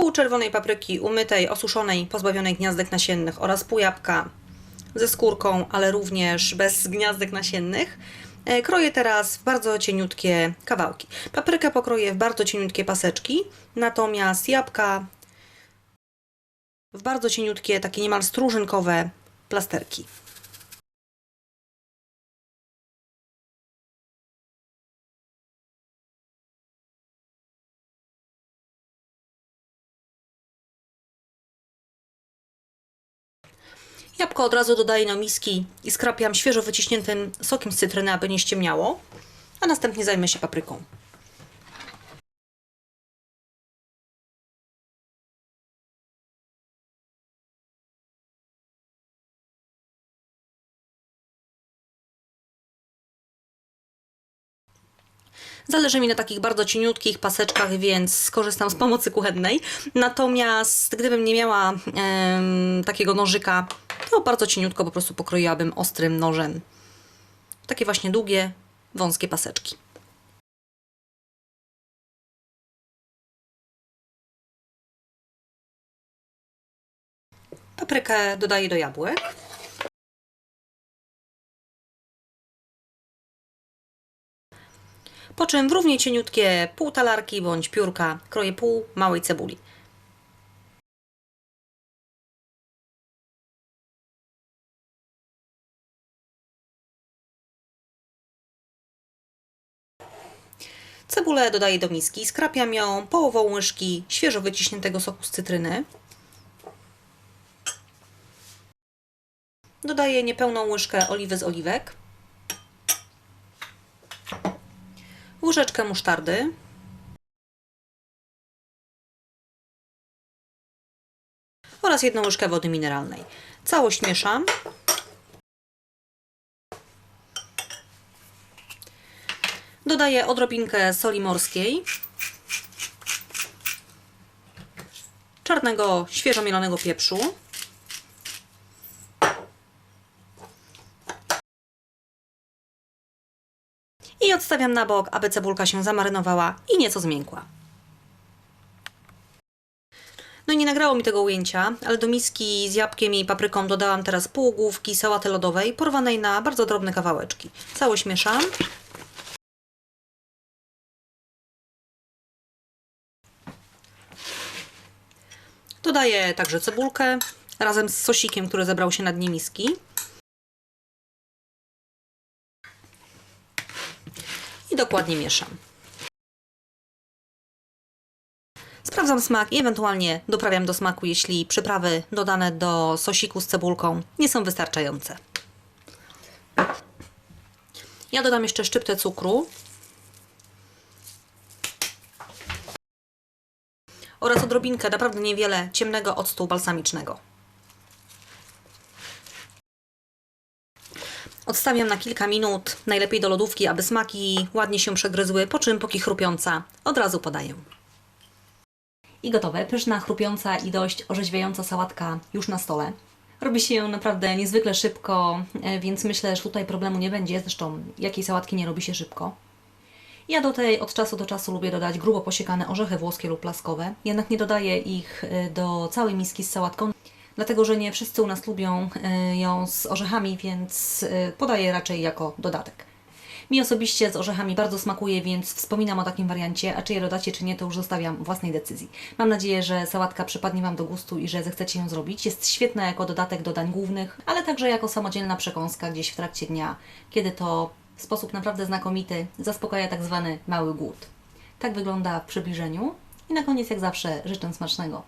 pół czerwonej papryki umytej, osuszonej, pozbawionej gniazdek nasiennych oraz pół jabłka ze skórką, ale również bez gniazdek nasiennych. E, Kroję teraz w bardzo cieniutkie kawałki. Paprykę pokroję w bardzo cieniutkie paseczki, natomiast jabłka w bardzo cieniutkie, takie niemal strużynkowe plasterki. Jabłko od razu dodaję do miski i skrapiam świeżo wyciśniętym sokiem z cytryny, aby nie ściemniało, a następnie zajmę się papryką. Zależy mi na takich bardzo cieniutkich paseczkach, więc skorzystam z pomocy kuchennej. Natomiast gdybym nie miała takiego nożyka, to bardzo cieniutko po prostu pokroiłabym ostrym nożem. Takie właśnie długie, wąskie paseczki. Paprykę dodaję do jabłek. Po czym w równie cieniutkie pół talarki bądź piórka kroję pół małej cebuli. Cebulę dodaję do miski, skrapiam ją połową łyżki świeżo wyciśniętego soku z cytryny. Dodaję niepełną łyżkę oliwy z oliwek. łyżeczkę musztardy, oraz jedną łyżkę wody mineralnej. Całość mieszam. Dodaję odrobinkę soli morskiej, czarnego, świeżo mielonego pieprzu, i odstawiam na bok, aby cebulka się zamarynowała i nieco zmiękła. No i nie nagrało mi tego ujęcia, ale do miski z jabłkiem i papryką dodałam teraz pół główki sałaty lodowej, porwanej na bardzo drobne kawałeczki. Całość mieszam. Dodaję także cebulkę razem z sosikiem, który zebrał się na dnie miski. i dokładnie mieszam. Sprawdzam smak i ewentualnie doprawiam do smaku, jeśli przyprawy dodane do sosiku z cebulką nie są wystarczające. Ja dodam jeszcze szczyptę cukru oraz odrobinkę, naprawdę niewiele, ciemnego octu balsamicznego. Odstawiam na kilka minut, najlepiej do lodówki, aby smaki ładnie się przegryzły, po czym póki chrupiąca, od razu podaję. I gotowe, pyszna, chrupiąca i dość orzeźwiająca sałatka już na stole. Robi się ją naprawdę niezwykle szybko, e, więc myślę, że tutaj problemu nie będzie. Zresztą jakiej sałatki nie robi się szybko. Ja do tej od czasu do czasu lubię dodać grubo posiekane orzechy włoskie lub plaskowe, jednak nie dodaję ich e, do całej miski z sałatką dlatego że nie wszyscy u nas lubią y, ją z orzechami, więc y, podaję raczej jako dodatek. Mi osobiście z orzechami bardzo smakuje, więc wspominam o takim wariancie, a czy je dodacie, czy nie, to już zostawiam własnej decyzji. Mam nadzieję, że sałatka przypadnie Wam do gustu i że zechcecie ją zrobić. Jest świetna jako dodatek do dań głównych, ale także jako samodzielna przekąska gdzieś w trakcie dnia, kiedy to w sposób naprawdę znakomity zaspokaja tak zwany mały głód. Tak wygląda w przybliżeniu i na koniec jak zawsze życzę smacznego.